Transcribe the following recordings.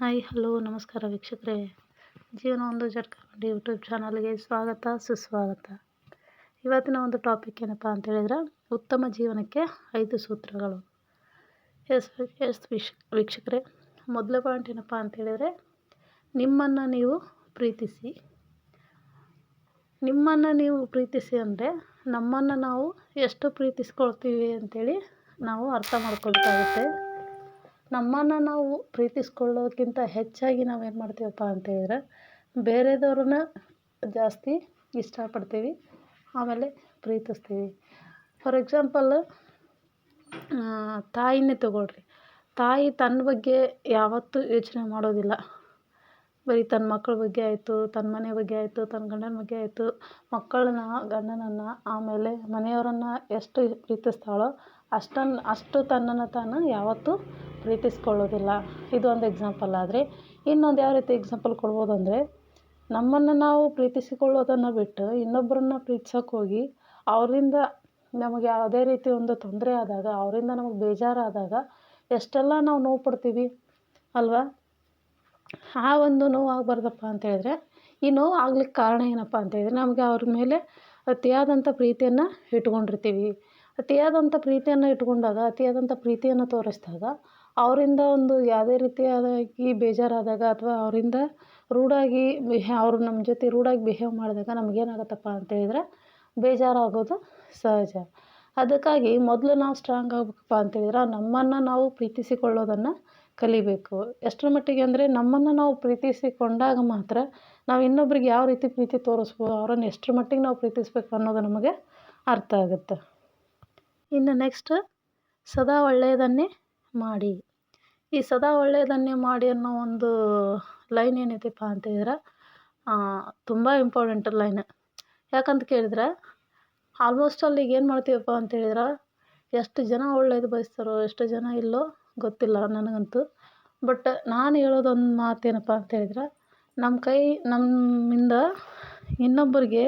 Hi, hello, ನಮಸ್ಕಾರ ವೀಕ್ಷಕರೇ. ಜೀವನ ಒಂದು ಜಟ್ಕಂಡು ಯೂಟ್ಯೂಬ್ ಚಾನಲ್ಗೆ ಸ್ವಾಗತ, ಸುಸ್ವಾಗತ. ಇವತ್ತಿನ ಒಂದು ಟಾಪಿಕ್ ಏನಪ್ಪ ಅಂತೇಳಿದ್ರೆ ಉತ್ತಮ ಜೀವನಕ್ಕೆ ಐದು ಸೂತ್ರಗಳು. ಎಸ್ ಎಸ್ ವೀಕ್ಷ, ವೀಕ್ಷಕರೇ, ಮೊದಲ ಪಾಯಿಂಟ್ ಏನಪ್ಪ ಅಂತೇಳಿದರೆ ನಿಮ್ಮನ್ನು ನೀವು ಪ್ರೀತಿಸಿ. ನಿಮ್ಮನ್ನು ನೀವು ಪ್ರೀತಿಸಿ ಅಂದರೆ, ನಮ್ಮನ್ನು ನಾವು ಎಷ್ಟು ಪ್ರೀತಿಸ್ಕೊಳ್ತೀವಿ ಅಂಥೇಳಿ ನಾವು ಅರ್ಥ ಮಾಡ್ಕೊಳ್ಬೇಕಾಗುತ್ತೆ. ನಮ್ಮನ್ನು ನಾವು ಪ್ರೀತಿಸ್ಕೊಳ್ಳೋಕ್ಕಿಂತ ಹೆಚ್ಚಾಗಿ ನಾವೇನು ಮಾಡ್ತೀವಪ್ಪ ಅಂತ ಹೇಳಿದ್ರೆ, ಬೇರೆದವ್ರನ್ನ ಜಾಸ್ತಿ ಇಷ್ಟಪಡ್ತೀವಿ, ಆಮೇಲೆ ಪ್ರೀತಿಸ್ತೀವಿ. ಫಾರ್ ಎಕ್ಸಾಂಪಲ್ ತಾಯಿನೇ ತಗೊಳ್ರಿ. ತಾಯಿ ತನ್ನ ಬಗ್ಗೆ ಯಾವತ್ತೂ ಯೋಚನೆ ಮಾಡೋದಿಲ್ಲ. ಬರೀ ತನ್ನ ಮಕ್ಕಳ ಬಗ್ಗೆ ಆಯಿತು, ತನ್ನ ಮನೆ ಬಗ್ಗೆ ಆಯಿತು, ತನ್ನ ಗಂಡನ ಬಗ್ಗೆ ಆಯಿತು, ಮಕ್ಕಳನ್ನ, ಗಂಡನನ್ನು, ಆಮೇಲೆ ಮನೆಯವರನ್ನು ಎಷ್ಟು ಪ್ರೀತಿಸ್ತಾಳೋ ಅಷ್ಟನ್ನು ಅಷ್ಟು ತನ್ನನ್ನು ತಾನು ಯಾವತ್ತೂ ಪ್ರೀತಿಸ್ಕೊಳ್ಳೋದಿಲ್ಲ ಇದು ಒಂದು ಎಕ್ಸಾಂಪಲ್ ಆದರೆ, ಇನ್ನೊಂದು ಯಾವ ರೀತಿ ಎಕ್ಸಾಂಪಲ್ ಕೊಡ್ಬೋದು ಅಂದರೆ, ನಮ್ಮನ್ನು ನಾವು ಪ್ರೀತಿಸಿಕೊಳ್ಳೋದನ್ನು ಬಿಟ್ಟು ಇನ್ನೊಬ್ಬರನ್ನ ಪ್ರೀತಿಸೋಕೆ ಹೋಗಿ, ಅವರಿಂದ ನಮಗೆ ಯಾವುದೇ ರೀತಿ ಒಂದು ತೊಂದರೆ ಆದಾಗ, ಅವರಿಂದ ನಮಗೆ ಬೇಜಾರಾದಾಗ ಎಷ್ಟೆಲ್ಲ ನಾವು ನೋವು ಪಡ್ತೀವಿ ಅಲ್ವಾ? ಆ ಒಂದು ನೋವು ಆಗಬಾರ್ದಪ್ಪ ಅಂತ ಹೇಳಿದ್ರೆ, ಈ ನೋವು ಆಗ್ಲಿಕ್ಕೆ ಕಾರಣ ಏನಪ್ಪ ಅಂತ ಹೇಳಿದ್ರೆ, ನಮಗೆ ಅವ್ರ ಮೇಲೆ ಅತಿಯಾದಂಥ ಪ್ರೀತಿಯನ್ನು ಇಟ್ಕೊಂಡಿರ್ತೀವಿ. ಅತಿಯಾದಂಥ ಪ್ರೀತಿಯನ್ನು ಇಟ್ಕೊಂಡಾಗ ಅತಿಯಾದಂಥ ಪ್ರೀತಿಯನ್ನು ತೋರಿಸಿದಾಗ ಅವರಿಂದ ಒಂದು ಯಾವುದೇ ರೀತಿಯಾದಾಗಿ ಬೇಜಾರಾದಾಗ ಅಥವಾ ಅವರಿಂದ ರೂಡಾಗಿ ಅವರು ನಮ್ಮ ಜೊತೆ ರೂಡಾಗಿ ಬಿಹೇವ್ ಮಾಡಿದಾಗ ನಮಗೇನಾಗುತ್ತಪ್ಪ ಅಂತ ಹೇಳಿದ್ರೆ ಬೇಜಾರಾಗೋದು ಸಹಜ. ಅದಕ್ಕಾಗಿ ಮೊದಲು ನಾವು ಸ್ಟ್ರಾಂಗ್ ಆಗಬೇಕಪ್ಪ ಅಂತ ಹೇಳಿದ್ರೆ ನಮ್ಮನ್ನು ನಾವು ಪ್ರೀತಿಸಿಕೊಳ್ಳೋದನ್ನು ಕಲಿಬೇಕು. ಎಷ್ಟರ ಮಟ್ಟಿಗೆ ಅಂದರೆ ನಮ್ಮನ್ನು ನಾವು ಪ್ರೀತಿಸಿಕೊಂಡಾಗ ಮಾತ್ರ ನಾವು ಇನ್ನೊಬ್ರಿಗೆ ಯಾವ ರೀತಿ ಪ್ರೀತಿ ತೋರಿಸ್ಬೋದು, ಅವರನ್ನು ಎಷ್ಟರ ಮಟ್ಟಿಗೆ ನಾವು ಪ್ರೀತಿಸ್ಬೇಕು ಅನ್ನೋದು ನಮಗೆ ಅರ್ಥ ಆಗುತ್ತೆ. ಇನ್ನು ನೆಕ್ಸ್ಟ್ ಸದಾ ಒಳ್ಳೆಯದನ್ನೇ ಮಾಡಿ. ಈ ಸದಾ ಒಳ್ಳೆಯದನ್ನೇ ಮಾಡಿ ಅನ್ನೋ ಒಂದು ಲೈನ್ ಏನೈತಪ್ಪ ಅಂತ ಹೇಳಿದ್ರೆ ತುಂಬ ಇಂಪಾರ್ಟೆಂಟ್ ಲೈನ್. ಯಾಕಂತ ಕೇಳಿದ್ರೆ ಆಲ್ಮೋಸ್ಟ್ ಅಲ್ಲಿ ಈಗ ಏನು ಮಾಡ್ತೀವಪ್ಪ ಅಂತ ಹೇಳಿದ್ರೆ, ಎಷ್ಟು ಜನ ಒಳ್ಳೇದು ಬಯಸ್ತಾರೋ, ಎಷ್ಟು ಜನ ಇಲ್ಲೋ ಗೊತ್ತಿಲ್ಲ ನನಗಂತೂ. ಬಟ್ ನಾನು ಹೇಳೋದೊಂದು ಮಾತೇನಪ್ಪ ಅಂತ ಹೇಳಿದ್ರೆ ನಮ್ಮ ಕೈ, ನಮ್ಮಿಂದ ಇನ್ನೊಬ್ಬರಿಗೆ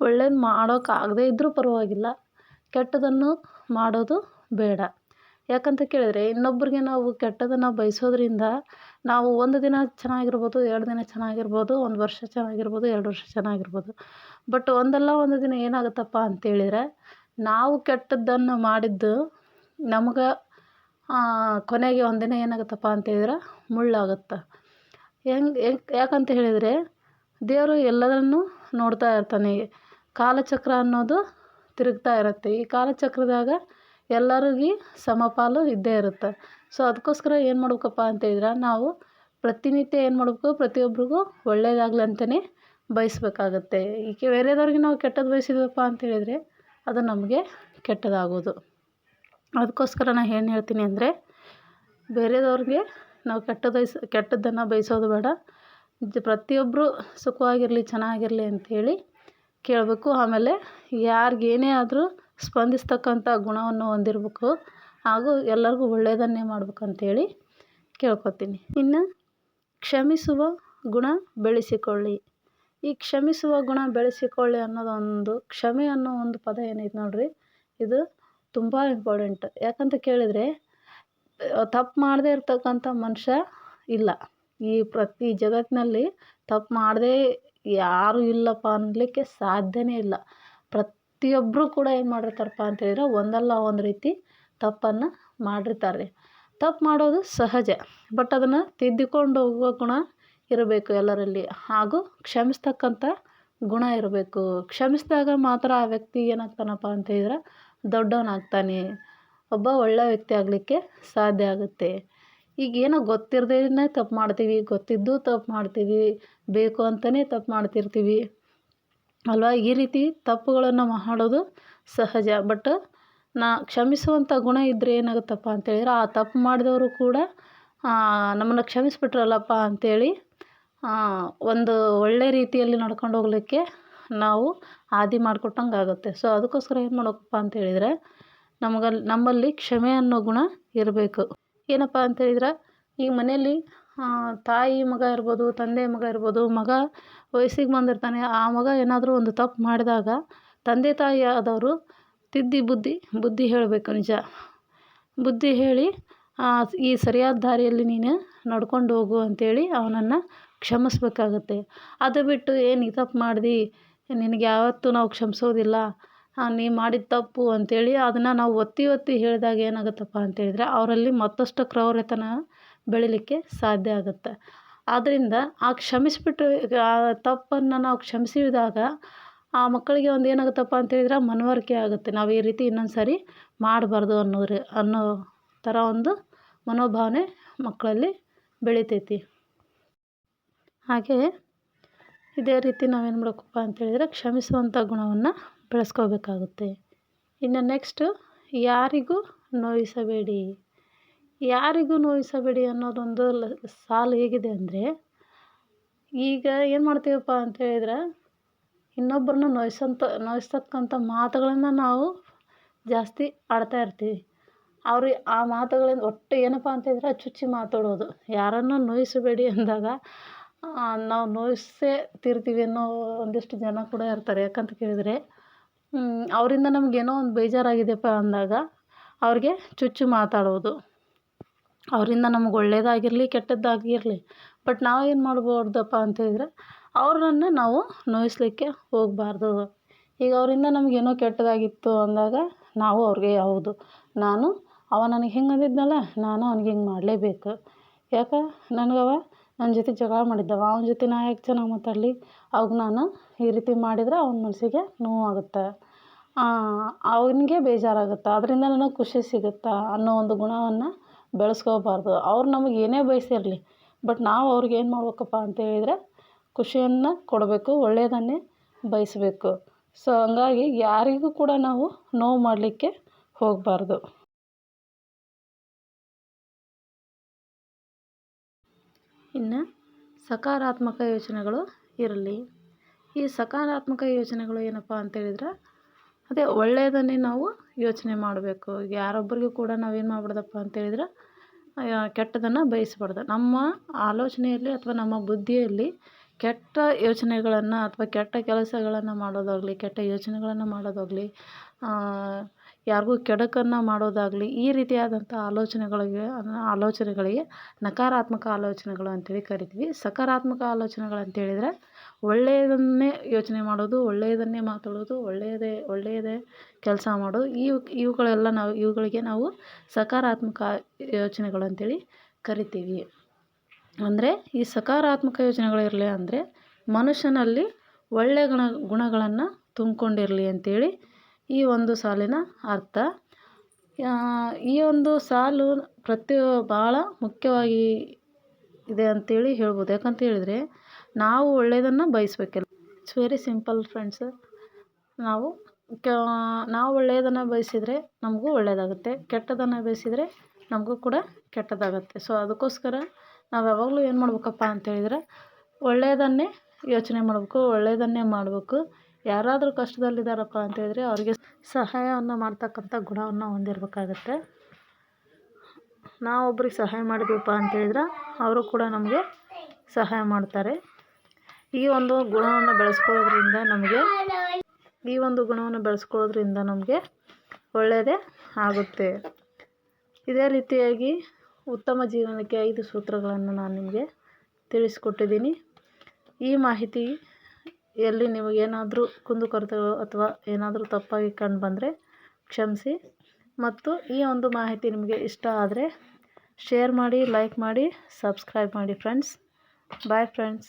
ಒಳ್ಳೇದು ಮಾಡೋಕ್ಕಾಗದೇ ಇದ್ದರೂ ಪರವಾಗಿಲ್ಲ. ಕೆಟ್ಟದನ್ನು ಮಾಡೋದು ಬೇಡ. ಯಾಕಂತ ಕೇಳಿದರೆ ಇನ್ನೊಬ್ರಿಗೆ ನಾವು ಕೆಟ್ಟದನ್ನು ಬಯಸೋದ್ರಿಂದ ನಾವು ಒಂದು ದಿನ ಚೆನ್ನಾಗಿರ್ಬೋದು, ಎರಡು ದಿನ ಚೆನ್ನಾಗಿರ್ಬೋದು, ಒಂದು ವರ್ಷ ಚೆನ್ನಾಗಿರ್ಬೋದು, ಎರಡು ವರ್ಷ ಚೆನ್ನಾಗಿರ್ಬೋದು. ಬಟ್ ಒಂದಲ್ಲ ಒಂದು ದಿನ ಏನಾಗುತ್ತಪ್ಪ ಅಂತೇಳಿದರೆ ನಾವು ಕೆಟ್ಟದ್ದನ್ನು ಮಾಡಿದ್ದು ನಮ್ಗೆ ಕೊನೆಗೆ ಒಂದಿನ ಏನಾಗುತ್ತಪ್ಪ ಅಂತೇಳಿದ್ರೆ ಮುಳ್ಳಾಗುತ್ತೆ. ಹೆಂಗೆ, ಯಾಕಂತ ಹೇಳಿದರೆ ದೇವರು ಎಲ್ಲದನ್ನು ನೋಡ್ತಾ ಇರ್ತಾನೆ. ಕಾಲಚಕ್ರ ಅನ್ನೋದು ತಿರುಗ್ತಾ ಇರುತ್ತೆ. ಈ ಕಾಲಚಕ್ರದಾಗ ಎಲ್ಲರಿಗೆ ಸಮಪಾಲು ಇದ್ದೇ ಇರುತ್ತೆ. ಸೊ ಅದಕ್ಕೋಸ್ಕರ ಏನು ಮಾಡ್ಬೇಕಪ್ಪ ಅಂತ ಹೇಳಿದ್ರೆ, ನಾವು ಪ್ರತಿನಿತ್ಯ ಏನು ಮಾಡಬೇಕು ಪ್ರತಿಯೊಬ್ಬರಿಗೂ ಒಳ್ಳೆಯದಾಗ್ಲಿ ಅಂತಲೇ ಬಯಸ್ಬೇಕಾಗತ್ತೆ. ಈಕೆ ಬೇರೆದವ್ರಿಗೆ ನಾವು ಕೆಟ್ಟದ್ದು ಬಯಸಿದ್ವಪ್ಪ ಅಂತ ಹೇಳಿದರೆ, ಅದು ನಮಗೆ ಕೆಟ್ಟದಾಗೋದು. ಅದಕ್ಕೋಸ್ಕರ ನಾನು ಏನು ಹೇಳ್ತೀನಿ ಅಂದರೆ, ಬೇರೆದವ್ರಿಗೆ ನಾವು ಕೆಟ್ಟದ್ದು ಬಯ್ಸಿ, ಕೆಟ್ಟದ್ದನ್ನು ಬಯಸೋದು ಬೇಡ. ಪ್ರತಿಯೊಬ್ಬರು ಸುಖವಾಗಿರಲಿ, ಚೆನ್ನಾಗಿರಲಿ ಅಂಥೇಳಿ ಕೇಳಬೇಕು. ಆಮೇಲೆ ಯಾರಿಗೇನೇ ಆದರೂ ಸ್ಪಂದಿಸ್ತಕ್ಕಂಥ ಗುಣವನ್ನು ಹೊಂದಿರ್ಬೇಕು ಹಾಗೂ ಎಲ್ಲರಿಗೂ ಒಳ್ಳೆಯದನ್ನೇ ಮಾಡ್ಬೇಕಂತೇಳಿ ಕೇಳ್ಕೊತೀನಿ. ಇನ್ನು ಕ್ಷಮಿಸುವ ಗುಣ ಬೆಳೆಸಿಕೊಳ್ಳಿ. ಈ ಕ್ಷಮಿಸುವ ಗುಣ ಬೆಳೆಸಿಕೊಳ್ಳಿ ಅನ್ನೋದೊಂದು ಕ್ಷಮೆ ಅನ್ನೋ ಒಂದು ಪದ ಏನೈತೆ ನೋಡಿರಿ? ಇದು ತುಂಬ ಇಂಪಾರ್ಟೆಂಟ್ ಯಾಕಂತ ಕೇಳಿದರೆ, ತಪ್ಪು ಮಾಡದೇ ಇರ್ತಕ್ಕಂಥ ಮನುಷ್ಯ ಇಲ್ಲ. ಈ ಪ್ರತಿ ಜಗತ್ತಿನಲ್ಲಿ ತಪ್ಪು ಮಾಡದೇ ಯಾರೂ ಇಲ್ಲಪ್ಪ ಅನ್ನಲಿಕ್ಕೆ ಸಾಧ್ಯವೇ ಇಲ್ಲ. ಪ್ರತಿಯೊಬ್ಬರು ಕೂಡ ಏನು ಮಾಡಿರ್ತಾರಪ್ಪ ಅಂತ ಹೇಳಿದ್ರೆ ಒಂದಲ್ಲ ಒಂದು ರೀತಿ ತಪ್ಪನ್ನು ಮಾಡಿರ್ತಾರೆ. ತಪ್ಪು ಮಾಡೋದು ಸಹಜ, ಬಟ್ ಅದನ್ನು ತಿದ್ದಿಕೊಂಡು ಹೋಗುವ ಗುಣ ಇರಬೇಕು ಎಲ್ಲರಲ್ಲಿ. ಹಾಗೂ ಕ್ಷಮಿಸ್ತಕ್ಕಂಥ ಗುಣ ಇರಬೇಕು. ಕ್ಷಮಿಸಿದಾಗ ಮಾತ್ರ ಆ ವ್ಯಕ್ತಿ ಏನಾಗ್ತಾನಪ್ಪ ಅಂತ ಹೇಳಿದ್ರೆ ದೊಡ್ಡವನಾಗ್ತಾನೆ. ಒಬ್ಬ ಒಳ್ಳೆಯ ವ್ಯಕ್ತಿ ಆಗಲಿಕ್ಕೆ ಸಾಧ್ಯ ಆಗುತ್ತೆ. ಈಗ ಏನೋ ಗೊತ್ತಿರದೇನೆ ತಪ್ಪು ಮಾಡ್ತೀವಿ, ಗೊತ್ತಿದ್ದು ತಪ್ಪು ಮಾಡ್ತೀವಿ, ಬೇಕು ಅಂತಲೇ ತಪ್ಪು ಮಾಡ್ತಿರ್ತೀವಿ. ಅಲ್ವಾ? ಈ ರೀತಿ ತಪ್ಪುಗಳನ್ನು ಮಾಡೋದು ಸಹಜ. ಬಟ್ ನಾ ಕ್ಷಮಿಸುವಂಥ ಗುಣ ಇದ್ದರೆ ಏನಾಗುತ್ತಪ್ಪ ಅಂತೇಳಿದ್ರೆ, ಆ ತಪ್ಪು ಮಾಡಿದವರು ಕೂಡ ನಮ್ಮನ್ನು ಕ್ಷಮಿಸಿಬಿಟ್ರಲ್ಲಪ್ಪ ಅಂತೇಳಿ ಒಂದು ಒಳ್ಳೆ ರೀತಿಯಲ್ಲಿ ನಡ್ಕೊಂಡು ಹೋಗಲಿಕ್ಕೆ ನಾವು ಹಾದಿ ಮಾಡಿಕೊಟ್ಟಂಗೆ ಆಗುತ್ತೆ. ಸೊ ಅದಕ್ಕೋಸ್ಕರ ಏನು ಮಾಡಬೇಕಪ್ಪ ಅಂತೇಳಿದರೆ ನಮಗಲ್ಲಿ ನಮ್ಮಲ್ಲಿ ಕ್ಷಮೆ ಅನ್ನೋ ಗುಣ ಇರಬೇಕು. ಏನಪ್ಪ ಅಂತೇಳಿದ್ರೆ ಈ ಮನೆಯಲ್ಲಿ ತಾಯಿ ಮಗ ಇರ್ಬೋದು, ತಂದೆ ಮಗ ಇರ್ಬೋದು, ಮಗ ವಯಸ್ಸಿಗೆ ಬಂದಿರ್ತಾನೆ. ಆ ಮಗ ಏನಾದರೂ ಒಂದು ತಪ್ಪು ಮಾಡಿದಾಗ ತಂದೆ ತಾಯಿ ಆದವರು ತಿದ್ದಿ ಬುದ್ಧಿ ಬುದ್ಧಿ ಹೇಳಬೇಕು ನಿಜ. ಬುದ್ಧಿ ಹೇಳಿ ಈ ಸರಿಯಾದ ದಾರಿಯಲ್ಲಿ ನೀನು ನಡ್ಕೊಂಡು ಹೋಗು ಅಂತೇಳಿ ಅವನನ್ನು ಕ್ಷಮಿಸ್ಬೇಕಾಗುತ್ತೆ. ಅದು ಬಿಟ್ಟು ಏನು ಈ ತಪ್ಪು ಮಾಡ್ದೆ? ನಿನಗೆ ಯಾವತ್ತೂ ನಾವು ಕ್ಷಮಿಸೋದಿಲ್ಲ. ನೀ ಮಾಡಿದ ತಪ್ಪು ಅಂತೇಳಿ ಅದನ್ನು ನಾವು ಒತ್ತಿ ಒತ್ತಿ ಹೇಳಿದಾಗ ಏನಾಗುತ್ತಪ್ಪ ಅಂತೇಳಿದರೆ ಅವರಲ್ಲಿ ಮತ್ತಷ್ಟು ಕ್ರೌರ್ಯತನ ಬೆಳಿಲಿಕ್ಕೆ ಸಾಧ್ಯ ಆಗುತ್ತೆ. ಆದ್ದರಿಂದ ಆ ಕ್ಷಮಿಸಿಬಿಟ್ಟು ಆ ತಪ್ಪನ್ನು ನಾವು ಕ್ಷಮಿಸಿದಾಗ ಆ ಮಕ್ಕಳಿಗೆ ಒಂದು ಏನಾಗುತ್ತಪ್ಪ ಅಂತೇಳಿದ್ರೆ ಮನವರಿಕೆ ಆಗುತ್ತೆ. ನಾವು ಈ ರೀತಿ ಇನ್ನೊಂದು ಸಾರಿ ಮಾಡಬಾರ್ದು ಅನ್ನೋರು, ಅನ್ನೋ ಥರ ಒಂದು ಮನೋಭಾವನೆ ಮಕ್ಕಳಲ್ಲಿ ಬೆಳಿತೈತಿ. ಹಾಗೆ ಇದೇ ರೀತಿ ನಾವೇನು ಮಾಡಬೇಕಪ್ಪ ಅಂತೇಳಿದರೆ ಕ್ಷಮಿಸುವಂಥ ಗುಣವನ್ನು ಬೆಳೆಸ್ಕೋಬೇಕಾಗುತ್ತೆ. ಇನ್ನು ನೆಕ್ಸ್ಟು ಯಾರಿಗೂ ನೋಯಿಸಬೇಡಿ. ಯಾರಿಗೂ ನೋಯಿಸಬೇಡಿ ಅನ್ನೋದೊಂದು ಲ, ಸಾಲು ಹೇಗಿದೆ ಅಂದರೆ, ಈಗ ಏನು ಮಾಡ್ತೀವಪ್ಪ ಅಂತ ಹೇಳಿದ್ರೆ, ಇನ್ನೊಬ್ಬರನ್ನ ನೋಯ್ಸೋಂಥ ನೋಯಿಸ್ತಕ್ಕಂಥ ಮಾತುಗಳನ್ನು ನಾವು ಜಾಸ್ತಿ ಆಡ್ತಾ ಇರ್ತೀವಿ. ಅವ್ರು ಆ ಮಾತುಗಳಿಂದ ಒಟ್ಟು ಏನಪ್ಪ ಅಂತ ಹೇಳಿದ್ರೆ ಚುಚ್ಚಿ ಮಾತಾಡೋದು. ಯಾರನ್ನು ನೋಯಿಸಬೇಡಿ ಅಂದಾಗ ನಾವು ನೋಯಿಸೇ ತೀರ್ತೀವಿ ಅನ್ನೋ ಒಂದಿಷ್ಟು ಜನ ಕೂಡ ಇರ್ತಾರೆ. ಯಾಕಂತ ಕೇಳಿದರೆ ಅವರಿಂದ ನಮಗೇನೋ ಒಂದು ಬೇಜಾರಾಗಿದೆಯಪ್ಪ ಅಂದಾಗ, ಅವ್ರಿಗೆ ಚುಚ್ಚು ಮಾತಾಡೋದು. ಅವರಿಂದ ನಮ್ಗೆ ಒಳ್ಳೇದಾಗಿರಲಿ, ಕೆಟ್ಟದ್ದಾಗಿರಲಿ. ಬಟ್ ನಾವು ಏನು ಮಾಡ್ಬಾರ್ದಪ್ಪ ಅಂತ ಹೇಳಿದ್ರೆ, ಅವ್ರನ್ನ ನಾವು ನೋಯಿಸಲಿಕ್ಕೆ ಹೋಗಬಾರ್ದು. ಈಗ ಅವರಿಂದ ನಮಗೇನೋ ಕೆಟ್ಟದಾಗಿತ್ತು ಅಂದಾಗ ನಾವು ಅವ್ರಿಗೆ ಹೌದು. ನಾನು, ಅವ ನನಗೆ ಹಿಂಗೆ ಅಂದಿದ್ನಲ್ಲ, ನಾನು ಅವ್ನಿಗೆ ಹಿಂಗೆ ಮಾಡಲೇಬೇಕು. ಯಾಕೆ? ಅವ ನನ್ನ ಜೊತೆ ಜಗಳ ಮಾಡಿದ್ದವ. ಅವನ ಜೊತೆ ನಾ ಯಾಕೆ ಚೆನ್ನಾಗಿ ಮಾತಾಡಲಿ? ಅವಾಗ ನಾನು ಈ ರೀತಿ ಮಾಡಿದ್ರೆ ಅವ್ನ ಮನಸ್ಸಿಗೆ ನೋವಾಗುತ್ತೆ. ಅವನಿಗೆ ಬೇಜಾರಾಗುತ್ತೆ. ಅದರಿಂದ ನನಗೆ ಖುಷಿ ಸಿಗುತ್ತೆ ಅನ್ನೋ ಒಂದು ಗುಣವನ್ನು ಬೆಳೆಸ್ಕೋಬಾರ್ದು ಅವ್ರು ನಮಗೆ ಏನೇ ಬಯಸಿರಲಿ, ಬಟ್ ನಾವು ಅವ್ರಿಗೆ ಏನು ಮಾಡ್ಬೇಕಪ್ಪ ಅಂತ ಹೇಳಿದರೆ ಖುಷಿಯನ್ನು ಕೊಡಬೇಕು ಒಳ್ಳೆಯದನ್ನೇ ಬಯಸಬೇಕು. ಸೊ, ಹಂಗಾಗಿ ಯಾರಿಗೂ ಕೂಡ ನಾವು ನೋವು ಮಾಡಲಿಕ್ಕೆ ಹೋಗಬಾರ್ದು. ಇನ್ನು ಸಕಾರಾತ್ಮಕ ಯೋಚನೆಗಳು ಇರಲಿ. ಈ ಸಕಾರಾತ್ಮಕ ಯೋಚನೆಗಳು ಏನಪ್ಪ ಅಂತೇಳಿದ್ರೆ ಅದೇ ಒಳ್ಳೆಯದನ್ನೇ ನಾವು ಯೋಚನೆ ಮಾಡಬೇಕು. ಯಾರೊಬ್ಬರಿಗೂ ಕೂಡ ನಾವೇನು ಮಾಡ್ಬಾರ್ದಪ್ಪ ಅಂತೇಳಿದ್ರೆ ಕೆಟ್ಟದನ್ನು ಬಯಸ್ಬಾರ್ದು. ನಮ್ಮ ಆಲೋಚನೆಯಲ್ಲಿ ಅಥವಾ ನಮ್ಮ ಬುದ್ಧಿಯಲ್ಲಿ ಕೆಟ್ಟ ಯೋಚನೆಗಳನ್ನು ಅಥವಾ ಕೆಟ್ಟ ಕೆಲಸಗಳನ್ನು ಮಾಡೋದಾಗಲಿ, ಕೆಟ್ಟ ಯೋಚನೆಗಳನ್ನು ಮಾಡೋದಾಗಲಿ ಯಾರಿಗೂ ಕೆಡಕನ್ನು ಮಾಡೋದಾಗಲಿ ಈ ರೀತಿಯಾದಂಥ ಆಲೋಚನೆಗಳಿಗೆ ಆಲೋಚನೆಗಳಿಗೆ ನಕಾರಾತ್ಮಕ ಆಲೋಚನೆಗಳು ಅಂತೇಳಿ ಕರಿತೀವಿ. ಸಕಾರಾತ್ಮಕ ಆಲೋಚನೆಗಳು ಅಂತೇಳಿದರೆ ಒಳ್ಳೆಯದನ್ನೇ ಯೋಚನೆ ಮಾಡೋದು ಒಳ್ಳೆಯದನ್ನೇ ಮಾತಾಡೋದು ಒಳ್ಳೆಯದೇ ಒಳ್ಳೆಯದೇ ಕೆಲಸ ಮಾಡೋದು ಇವು ಇವುಗಳೆಲ್ಲ ನಾವು, ಇವುಗಳಿಗೆ ನಾವು ಸಕಾರಾತ್ಮಕ ಯೋಚನೆಗಳು ಅಂತೇಳಿ ಕರಿತೀವಿ. ಅಂದರೆ ಈ ಸಕಾರಾತ್ಮಕ ಯೋಚನೆಗಳಿರಲಿ ಅಂದರೆ ಮನುಷ್ಯನಲ್ಲಿ ಒಳ್ಳೆಯ ಗುಣ, ಗುಣಗಳನ್ನು ತುಂಬಿಕೊಂಡಿರಲಿ ಅಂತೇಳಿ ಈ ಒಂದು ಸಾಲಿನ ಅರ್ಥ. ಈ ಒಂದು ಸಾಲು ಪ್ರತಿ ಭಾಳ ಮುಖ್ಯವಾಗಿ ಇದೆ ಅಂತೇಳಿ ಹೇಳ್ಬೋದು. ಯಾಕಂತ ಹೇಳಿದರೆ ನಾವು ಒಳ್ಳೆಯದನ್ನು ಬಯಸ್ಬೇಕಿಲ್ಲ. ಇಟ್ಸ್ ವೆರಿ ಸಿಂಪಲ್ ಫ್ರೆಂಡ್ಸ್ ನಾವು ಕ, ನಾವು ಒಳ್ಳೆಯದನ್ನು ಬಯಸಿದರೆ ನಮಗೂ ಒಳ್ಳೆಯದಾಗುತ್ತೆ ಕೆಟ್ಟದನ್ನು ಬಯಸಿದರೆ ನಮಗೂ ಕೂಡ ಕೆಟ್ಟದಾಗುತ್ತೆ. ಸೊ ಅದಕ್ಕೋಸ್ಕರ ನಾವು ಯಾವಾಗಲೂ ಏನು ಮಾಡ್ಬೇಕಪ್ಪ ಅಂತೇಳಿದರೆ ಒಳ್ಳೆಯದನ್ನೇ ಯೋಚನೆ ಮಾಡಬೇಕು ಒಳ್ಳೆಯದನ್ನೇ ಮಾಡಬೇಕು. ಯಾರಾದರೂ ಕಷ್ಟದಲ್ಲಿದ್ದಾರಪ್ಪ ಅಂತ ಹೇಳಿದ್ರೆ ಅವರಿಗೆ ಸಹಾಯವನ್ನು ಮಾಡ್ತಕ್ಕಂಥ ಗುಣವನ್ನು ಹೊಂದಿರಬೇಕಾಗತ್ತೆ. ನಾವು ಸಹಾಯ ಮಾಡಿದ್ವಪ್ಪ ಅಂತೇಳಿದ್ರೆ ಅವರು ಕೂಡ ನಮಗೆ ಸಹಾಯ ಮಾಡ್ತಾರೆ. ಈ ಒಂದು ಗುಣವನ್ನು ಬೆಳೆಸ್ಕೊಳ್ಳೋದ್ರಿಂದ ನಮಗೆ ಈ ಒಂದು ಗುಣವನ್ನು ಬೆಳೆಸ್ಕೊಳ್ಳೋದ್ರಿಂದ ನಮಗೆ ಒಳ್ಳೆಯದೇ ಆಗುತ್ತೆ. ಇದೇ ರೀತಿಯಾಗಿ ಉತ್ತಮ ಜೀವನಕ್ಕೆ ಐದು ಸೂತ್ರಗಳನ್ನು ನಾನು ನಿಮಗೆ ತಿಳಿಸ್ಕೊಟ್ಟಿದ್ದೀನಿ. ಈ ಮಾಹಿತಿ ಎಲ್ಲಿ ನಿಮಗೇನಾದರೂ ಕುಂದುಕೊರತೆಗಳು ಅಥವಾ ಏನಾದರೂ ತಪ್ಪಾಗಿ ಕಂಡು ಬಂದರೆ ಕ್ಷಮಿಸಿ. ಮತ್ತು ಈ ಒಂದು ಮಾಹಿತಿ ನಿಮಗೆ ಇಷ್ಟ ಆದರೆ ಶೇರ್ ಮಾಡಿ, ಲೈಕ್ ಮಾಡಿ, ಸಬ್ಸ್ಕ್ರೈಬ್ ಮಾಡಿ ಫ್ರೆಂಡ್ಸ್. Bye friends.